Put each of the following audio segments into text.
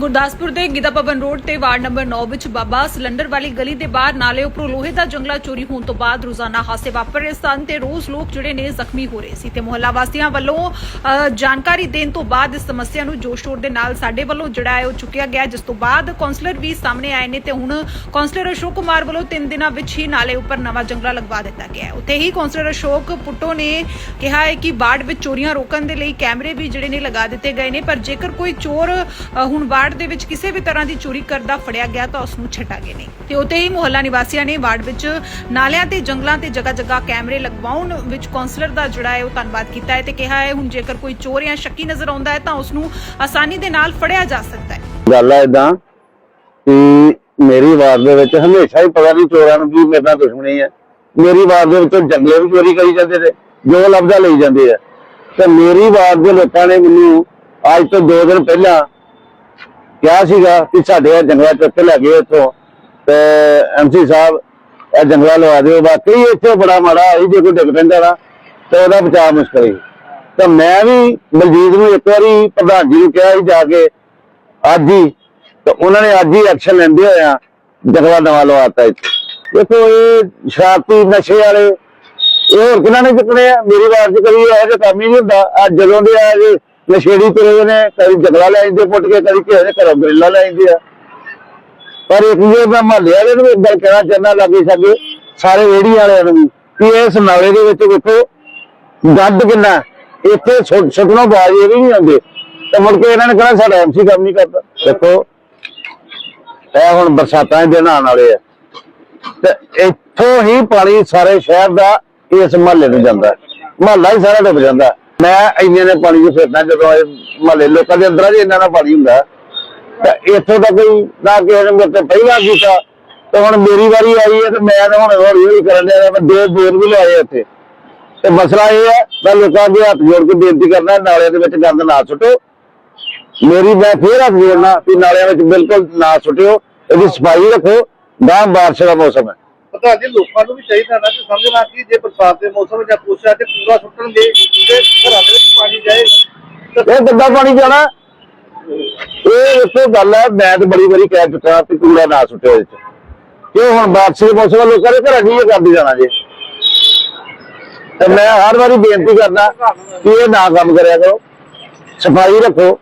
ਗੁਰਦਾਸਪੁਰ ਦੇ ਗਿੱਦਾ ਭਵਨ ਰੋਡ ਤੇ ward number 9 ਵਿੱਚ ਬਾਬਾ ਸਿਲੰਡਰ ਵਾਲੀ ਗਲੀ ਦੇ ਬਾਹਰ ਨਾਲੇ ਉੱਪਰੋਂ ਲੋਹੇ ਦਾ ਜੰਗਲਾ ਚੋਰੀ ਹੋਣ ਤੋਂ ਬਾਅਦ ਰੋਜ਼ਾਨਾ ਹਾਦਸੇ ਵਾਪਰ ਰਹੇ ਸਨ ਤੇ ਰੋਜ਼ ਲੋਕ ਜਿਹੜੇ ਨੇ ਜ਼ਖਮੀ ਹੋ ਰਹੇ ਸੀ ਤੇ ਮੁਹੱਲਾ ਵਾਸੀਆਂ ਵੱਲੋਂ ਜਾਣਕਾਰੀ ਦੇਣ ਤੋਂ ਬਾਅਦ ਇਸ ਸਮੱਸਿਆ ਨੂੰ ਜੋਸ਼ ਸ਼ੋਰ ਦੇ ਨਾਲ ਸਾਡੇ ਵੱਲੋਂ ਜਿਹੜਾ ਹੈ ਉਹ ਚੁੱਕਿਆ ਗਿਆ, ਜਿਸ ਤੋਂ ਬਾਅਦ ਕਾਉਂਸਲਰ ਵੀ ਸਾਹਮਣੇ ਆਏ ਨੇ ਤੇ ਹੁਣ ਕਾਉਂਸਲਰ ਅਸ਼ੋਕ ਕੁਮਾਰ ਵੱਲੋਂ 3 ਦਿਨਾਂ ਵਿੱਚ ਹੀ ਨਾਲੇ ਉੱਪਰ ਨਵਾਂ ਜੰਗਲਾ ਲਗਵਾ ਦਿੱਤਾ ਗਿਆ ਹੈ। ਉੱਥੇ ਹੀ ਕਾਉਂਸਲਰ ਅਸ਼ੋਕ ਪੁੱਟੋ ਨੇ ਕਿਹਾ ਹੈ ਕਿ ਬਾੜ ਵਿੱਚ ਚੋਰੀਆਂ ਰੋਕਣ ਦੇ ਲਈ ਕੈਮਰੇ ਵੀ ਜਿਹੜੇ ਨੇ ਲਗਾ ਦਿੱਤੇ ਗਏ ਨੇ, ਪਰ ਜੇਕਰ ਕੋਈ ਚੋਰ ਹੁਣ ਹੁਣ ਵਾਰਡ ਦੇ ਵਿੱਚ ਕਿਸੇ ਵੀ ਤਰ੍ਹਾਂ ਦੀ ਚੋਰੀ ਕਰਦਾ ਫੜਿਆ ਗਿਆ ਤਾਂ ਉਸ ਨੂੰ ਛਟਾਗੇ ਨਹੀਂ ਤੇ ਉੱਥੇ ਹੀ ਮੁਹੱਲਾ ਨਿਵਾਸੀਆਂ ਨੇ ਵਾਰਡ ਵਿੱਚ ਨਾਲਿਆਂ ਤੇ ਜੰਗਲਾਂ ਤੇ ਜਗ੍ਹਾ ਜਗ੍ਹਾ ਕੈਮਰੇ ਲਗਵਾਉਣ ਵਿੱਚ ਕਾਉਂਸਲਰ ਦਾ ਜਿਹੜਾ ਹੈ ਉਹ ਧੰਨਵਾਦ ਕੀਤਾ ਹੈ ਤੇ ਕਿਹਾ ਹੈ, ਹੁਣ ਜੇਕਰ ਕੋਈ ਚੋਰ ਜਾਂ ਸ਼ੱਕੀ ਨਜ਼ਰ ਆਉਂਦਾ ਹੈ ਤਾਂ ਉਸ ਨੂੰ ਆਸਾਨੀ ਦੇ ਨਾਲ ਫੜਿਆ ਜਾ ਸਕਦਾ ਹੈ। ਗੱਲ ਹੈ ਇਦਾਂ ਕਿ ਮੇਰੀ ਵਾਰ ਦੇ ਵਿੱਚ ਹਮੇਸ਼ਾ ਹੀ ਪਤਾ ਨਹੀਂ ਚੋਰਾਂ ਨੂੰ ਕੀ ਮੇਰੇ ਨਾਲ ਦੁਸ਼ਮਣੀ ਹੈ। ਮੇਰੀ ਵਾਰਡ ਦੇ ਵਿੱਚੋਂ ਜੰਗਲੇ ਵੀ ਚੋਰੀ ਕਰੀ ਜਾਂਦੇ ਨੇ, ਜੋ ਲੱਭਦਾ ਲਈ ਜਾਂਦੇ ਆ। ਤੇ ਮੇਰੀ ਵਾਰਡ ਦੇ ਲੋਕਾਂ ਨੇ ਮੈਨੂੰ ਅੱਜ ਤੋਂ 2 ਦਿਨ ਪਹਿਲਾਂ ਕਿਹਾ ਸੀਗਾ ਕਿ ਸਾਡੇ ਇਹ ਜੰਗਲਾ ਚੁੱਕ ਕੇ ਲੈ ਗਏ ਇੱਥੋਂ ਤੇ ਐਮਸੀ ਸਾਹਿਬ ਇਹ ਜੰਗਲਾ ਲਵਾ ਦਿਓ। ਵਾਕਈ ਇੱਥੇ ਬੜਾ ਮਾੜਾ ਹੈ, ਜੇ ਕੋਈ ਡਿੱਗ ਪੈਂਦਾ ਨਾ, ਤੇ ਉਹਦਾ ਬਚਾਅ ਮੁਸ਼ਕਲ ਹੈ। ਤਾਂ ਮੈਂ ਵੀ ਬਲਜੀਤ ਨੂੰ ਇੱਕ ਵਾਰੀ ਪ੍ਰਧਾਨ ਜੀ ਨੂੰ ਕਿਹਾ ਸੀ ਜਾ ਕੇ, ਅੱਜ ਹੀ, ਤੇ ਉਹਨਾਂ ਨੇ ਅੱਜ ਹੀ ਐਕਸ਼ਨ ਲੈਂਦੇ ਹੋਇਆ ਜੰਗਲਾ ਨਵਾਂ ਲਵਾਤਾ ਇੱਥੇ। ਦੇਖੋ ਇਹ ਸ਼ਰਾਬੀ ਨਸ਼ੇ ਵਾਲੇ, ਇਹ ਹੋਰ ਕਿਹਨਾਂ ਨੇ ਚੁੱਕਣੇ ਆ? ਮੇਰੀ ਵਾਰ ਚ ਕਦੀ ਇਹੋ ਜਿਹਾ ਕੰਮ ਹੀ ਨਹੀਂ ਹੁੰਦਾ। ਅੱਜ ਜਦੋਂ ਦੇ ਆ ਜੇ ਨਸ਼ੇੜੀ ਤੁਰੇ ਨੇ, ਕਦੀ ਜਗਲਾ ਲੈ ਜਾਂਦੇ ਪੁੱਟ ਕੇ, ਕਦੀ ਕਿਸੇ ਦੇ ਘਰੋਂ ਗਰੇਲਾ ਲੈ ਜਾਂਦੇ ਆ। ਪਰ ਇੱਕ ਜੇ ਮੈਂ ਮਹੱਲੇ ਵਾਲੇ ਨੂੰ ਵੀ ਇੱਕ ਗੱਲ ਕਹਿਣਾ ਚਾਹੁੰਦਾ, ਲੱਗੇ ਸਾਡੇ ਸਾਰੇ ਰੇੜੀ ਵਾਲਿਆਂ ਨੂੰ ਵੀ, ਕਿ ਇਸ ਨਾਲੇ ਦੇ ਵਿੱਚ ਵੇਖੋ ਗੱਡ ਕਿੰਨਾ ਇੱਥੇ ਸੁੱਟਣਾ ਬਾਜ਼ ਇਹ ਵੀ ਨਹੀਂ ਆਉਂਦੇ। ਤੇ ਮੁੜ ਕੇ ਇਹਨਾਂ ਨੇ ਕਹਿਣਾ ਸਾਡਾ ਐਮਸੀ ਕੰਮ ਨਹੀਂ ਕਰਦਾ। ਦੇਖੋ, ਇਹ ਹੁਣ ਬਰਸਾਤਾਂ ਦੇ ਦਿਨ ਆਉਣ ਵਾਲੇ ਆ। ਤੇ ਇੱਥੋਂ ਹੀ ਪਾਣੀ ਸਾਰੇ ਸ਼ਹਿਰ ਦਾ ਇਸ ਮਹੱਲੇ ਨੂੰ ਜਾਂਦਾ ਮਹੱਲਾ ਹੀ ਸਾਰਾ ਡੁੱਬ ਜਾਂਦਾ ਮੈਂ ਇੰਨੇ ਨੇ ਪਾਣੀ 'ਚ ਫਿਰਦਾ ਜਦੋਂ ਇਹ ਮਹੱਲੇ ਲੋਕਾਂ ਦੇ ਅੰਦਰਾਂ 'ਚ ਇੰਨਾ ਨਾ ਪਾਣੀ ਹੁੰਦਾ। ਤੇ ਇੱਥੋਂ ਤਾਂ ਕੋਈ ਨਾ ਕਿਸੇ ਨੇ ਮੇਰੇ ਤੋਂ ਪਹਿਲਾਂ ਕੀਤਾ। ਤੇ ਹੁਣ ਮੇਰੀ ਵਾਰੀ ਆਈ ਹੈ ਤੇ ਮੈਂ ਤਾਂ ਹੁਣ ਹੌਲੀ ਹੌਲੀ ਕਰਨ ਲਿਆ ਮੈਂ ਦੋ ਬੋਰ ਵੀ ਲਾਏ ਇੱਥੇ। ਤੇ ਮਸਲਾ ਇਹ ਹੈ, ਮੈਂ ਲੋਕਾਂ ਦੇ ਹੱਥ ਜੋੜ ਕੇ ਬੇਨਤੀ ਕਰਨਾ ਨਾਲਿਆਂ ਦੇ ਵਿੱਚ ਗੰਦ ਨਾ ਸੁੱਟੋ। ਮੇਰੀ ਮੈਂ ਫੇਰ ਹੱਥ ਜੋੜਨਾ ਕਿ ਨਾਲਿਆਂ ਵਿੱਚ ਬਿਲਕੁਲ ਨਾ ਸੁੱਟਿਓ। ਇਹਦੀ ਸਫ਼ਾਈ ਰੱਖੋ। ਗਾਂ ਬਾਰਿਸ਼ ਦਾ ਮੌਸਮ ਹੈ। ਪਤਾ ਜੀ ਲੋਕਾਂ ਨੂੰ ਵੀ ਚਾਹੀਦਾ ਨਾ ਕਿ ਸਮਝਣਾ ਕਿ ਜੇ ਬਰਸਾਤ ਦੇ ਮੌਸਮ ਜਾਂ ਕੁਛ ਹੈ ਤੇ ਪੂਰਾ ਸੁੱਟਣਗੇ, ਤੇ ਘਰਾਂ ਦੇ ਵਿੱਚ ਪਾਣੀ ਜਾਏ ਇਹ ਗੰਦਾ ਪਾਣੀ ਜਾਣਾ? ਇਹ ਇੱਥੇ ਗੱਲ ਹੈ, ਮੈਂ ਤਾਂ ਬੜੀ ਵਾਰੀ ਕਹਿ ਚੁੱਕਾ ਕਿ ਕੂੜਾ ਨਾ ਸੁੱਟਿਓ ਇਹਦੇ ਚ। ਕਿਉਂ ਹੁਣ ਬਾਰਿਸ਼ ਦੇ ਮੌਸਮ ਲੋਕਾਂ ਦੇ ਘਰਾਂ ਕੀ ਕਰਦੇ ਜਾਣਾ ਜੇ? ਤੇ ਮੈਂ ਹਰ ਵਾਰੀ ਬੇਨਤੀ ਕਰਦਾ ਕਿ ਇਹ ਨਾ ਕੰਮ ਕਰਿਆ ਕਰੋ। ਸਫ਼ਾਈ ਰੱਖੋ।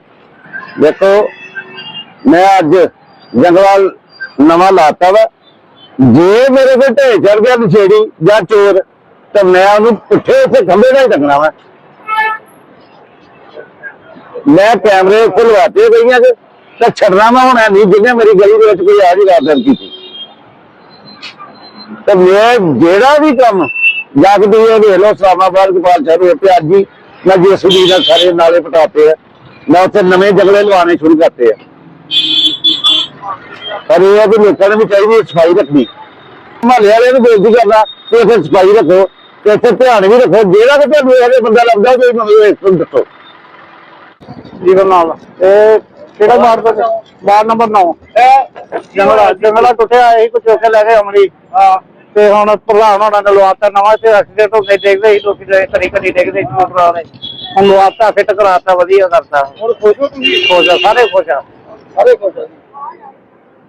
ਦੇਖੋ, ਮੈਂ ਅੱਜ ਜੰਗਲਾਲ ਨਵਾਂ ਲਾਤਾ ਵਾ। ਜੇ ਮੇਰੇ ਕੋਲ ਢੇ ਚੜ ਗਿਆ ਨਸ਼ੇੜੀ ਜਾਂ ਚੋਰ, ਤਾਂ ਮੈਂ ਉਹਨੂੰ ਪੁੱਠੇ ਉੱਤੇ ਖੰਭੇ ਨਾਲ ਹੀ ਟੰਗਣਾ ਵਾ। ਮੈਂ ਕੈਮਰੇ ਉੱਤੇ ਲਵਾਤੇ ਗਈਆਂ ਕਿ ਤਾਂ ਛੱਡਣਾ ਮੈਂ ਹੋਣਾ ਨਹੀਂ, ਜਿਹਨੇ ਮੇਰੀ ਗਲੀ ਦੇ ਵਿੱਚ ਕੋਈ ਆ ਜੀ ਵਾਰਦਾਤ ਕੀਤੀ। ਤੇ ਮੈਂ ਜਿਹੜਾ ਵੀ ਕੰਮ ਜਾ ਹੈ ਤੁਸੀਂ ਇਹ ਵੇਖ ਲਓ, ਇਸਲਾਮਾਬਾਦ, ਗੋਪਾਲ ਸ਼ਹਿਰ ਰੋਡ ਤੇ ਅੱਜ ਹੀ ਮੈਂ ਜੀਐਸਬੀ ਦਾ ਸਾਰੇ ਨਾਲੇ ਪਟਾਤੇ ਆ। ਮੈਂ ਉੱਥੇ ਨਵੇਂ ਜਗਲੇ ਲਵਾਉਣੇ ਸ਼ੁਰੂ ਕਰਤੇ ਆ। ਇਹ ਹੈ ਕਿ ਲੋਕਾਂ ਨੂੰ ਵੀ ਚਾਹੀਦੀ ਹੈ ਸਫ਼ਾਈ ਰੱਖਣੀ। ਮਹੱਲੇ ਵਾਲਿਆਂ ਨੂੰ ਬੇਨਤੀ ਕਰਦਾ ਕਿ ਇੱਥੇ ਸਫ਼ਾਈ ਰੱਖੋ ਤੇ ਇੱਥੇ ਧਿਆਨ ਵੀ ਰੱਖੋ। ਜਿਹੜਾ ਕਿ ਤੁਹਾਨੂੰ ਇਹੋ ਬੰਦਾ ਲੱਭਦਾ ਕੋਈ ਮੈਨੂੰ ਇੱਕ ਨੂੰ ਦੱਸੋ। ਜੀਵਨ ਨਾਲ ਇਹ ਕਿਹੜਾ ਵਾਰਡ ਦਾ ਵਾਰਡ ਨੰਬਰ 9 ਇਹ ਜੰਗਲਾ ਜੰਗਲਾ ਟੁੱਟਿਆ ਇਹੀ ਕੁਝ ਉੱਥੇ ਲੈ ਕੇ ਅਮਲੀ। ਹਾਂ। ਤੇ ਹੁਣ ਪ੍ਰਧਾਨ ਹੋਣਾ ਨੇ ਲਵਾਤਾ ਨਵਾਂ ਤੇ ਐਕਸੀਡੈਂਟ ਹੁੰਦੇ ਦੇਖਦੇ ਹੀ ਲੋਕੀ ਜਿਹੜੇ ਕਦੀ ਕਦੀ ਦੇਖਦੇ ਸੀ ਮੋਟਰਾਂ ਨੇ ਹੁਣ ਲਵਾਤਾ ਫਿੱਟ ਕਰਾਤਾ ਵਧੀਆ ਕਰਤਾ। ਹੁਣ ਖੁਸ਼ ਹੋ ਤੁਸੀਂ? ਖੁਸ਼ ਆ ਸਾਰੇ ਖੁਸ਼ ਆ। ਸਾਰੇ ਖੁਸ਼ ਆ।